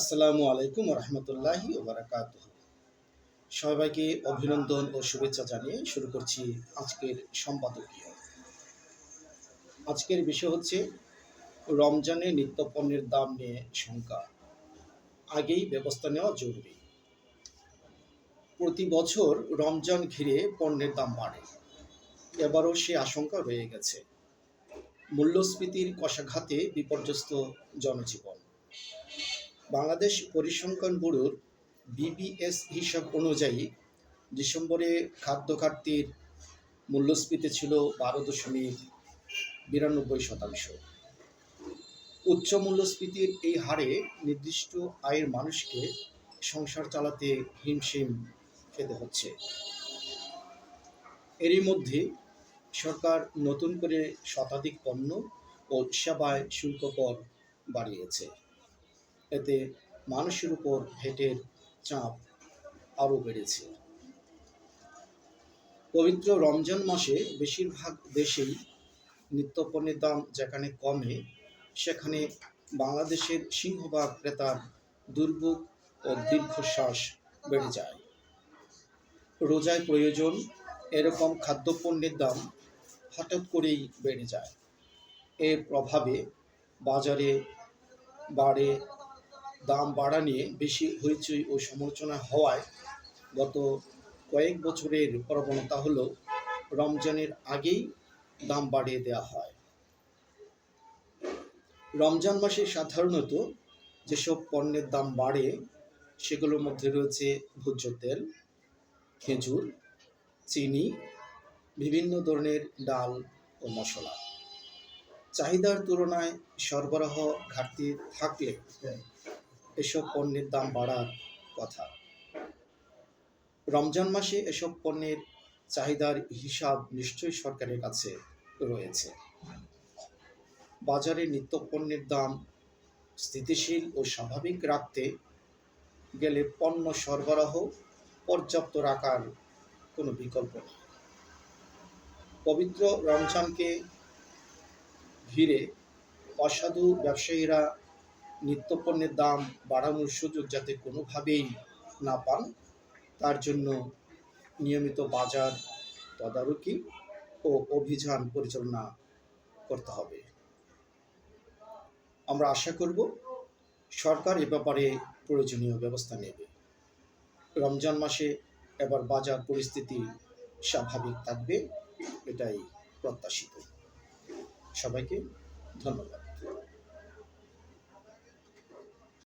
আসসালামু আলাইকুম রহমতুল্লাহি ওবরাকাত সবাইকে অভিনন্দন ও শুভেচ্ছা জানিয়ে শুরু করছি আজকের সম্পাদকীয়। আজকের বিষয় হচ্ছে, রমজানে নিত্যপণ্যের দাম নিয়ে শঙ্কা। আগেই ব্যবস্থা নেওয়া জরুরি। প্রতি বছর রমজান ঘিরে পণ্যের দাম বাড়ে। এবারও সে আশঙ্কা রয়ে গেছে। মূল্যস্ফীতির কষাঘাতে বিপর্যস্ত জনজীবন। বাংলাদেশ পরিসংখ্যান ব্যুরোর বিবিএস হিসাব অনুযায়ী ডিসেম্বরে খাদ্য ঘাটতির মূল্যস্ফীতি ছিল বারো দশমিক বিরানব্বই শতাংশ। উচ্চ মূল্যস্ফীতির এই হারে নির্দিষ্ট আয়ের মানুষকে সংসার চালাতে হিমশিম খেতে হচ্ছে। এরই মধ্যে সরকার নতুন করে শতাধিক পণ্য ও সেবায় শুল্ক কর বাড়িয়েছে। এতে মানুষের উপর ভেটের চাপ আরও বেড়েছে। পবিত্র রমজান মাসে বেশিরভাগ দেশেই নিত্যপণ্যের দাম যেখানে কমে, সেখানে বাংলাদেশের সিংহভাগ ক্রেতার দুর্ভোগ ও দীর্ঘশ্বাস বেড়ে যায়। রোজায় প্রয়োজন এরকম খাদ্যপণ্যের দাম হঠাৎ করেই বেড়ে যায়। এর প্রভাবে বাজারে বাড়ে দাম বাড়া নিয়ে বেশি হইচই ও সমালোচনা হওয়ায় গত কয়েক বছরের প্রবণতা হলো রমজানের আগেই দাম বাড়িয়ে দেওয়া হয়। রমজান মাসে সাধারণত যেসব পণ্যের দাম বাড়ে, সেগুলোর মধ্যে রয়েছে ভোজ্য তেল, খেজুর, চিনি, বিভিন্ন ধরনের ডাল ও মশলা। চাহিদার তুলনায় সরবরাহ ঘাটতি থাকলে এসব পণ্যের দাম বাড়ার কথা। রমজান মাসে এসব পণ্যের চাহিদার হিসাব নিশ্চয়ই সরকারের কাছে রয়েছে। বাজারে নিত্য পণ্যের দাম স্থিতিশীল ও স্বাভাবিক রাখতে গেলে পণ্য সরবরাহ পর্যাপ্ত রাখার কোনো বিকল্প নেই। পবিত্র রমজানকে ঘিরে অসাধু ব্যবসায়ীরা নিত্যপণ্যের দাম বাড়ানোর সুযোগ যাতে কোনোভাবেই না পান, তার জন্য নিয়মিত বাজার তদারকি ও অভিযান পরিচালনা করতে হবে। আমরা আশা করব সরকার এ ব্যাপারে প্রয়োজনীয় ব্যবস্থা নেবে। রমজান মাসে এবার বাজার পরিস্থিতি স্বাভাবিক থাকবে, এটাই প্রত্যাশিত। সবাইকে ধন্যবাদ।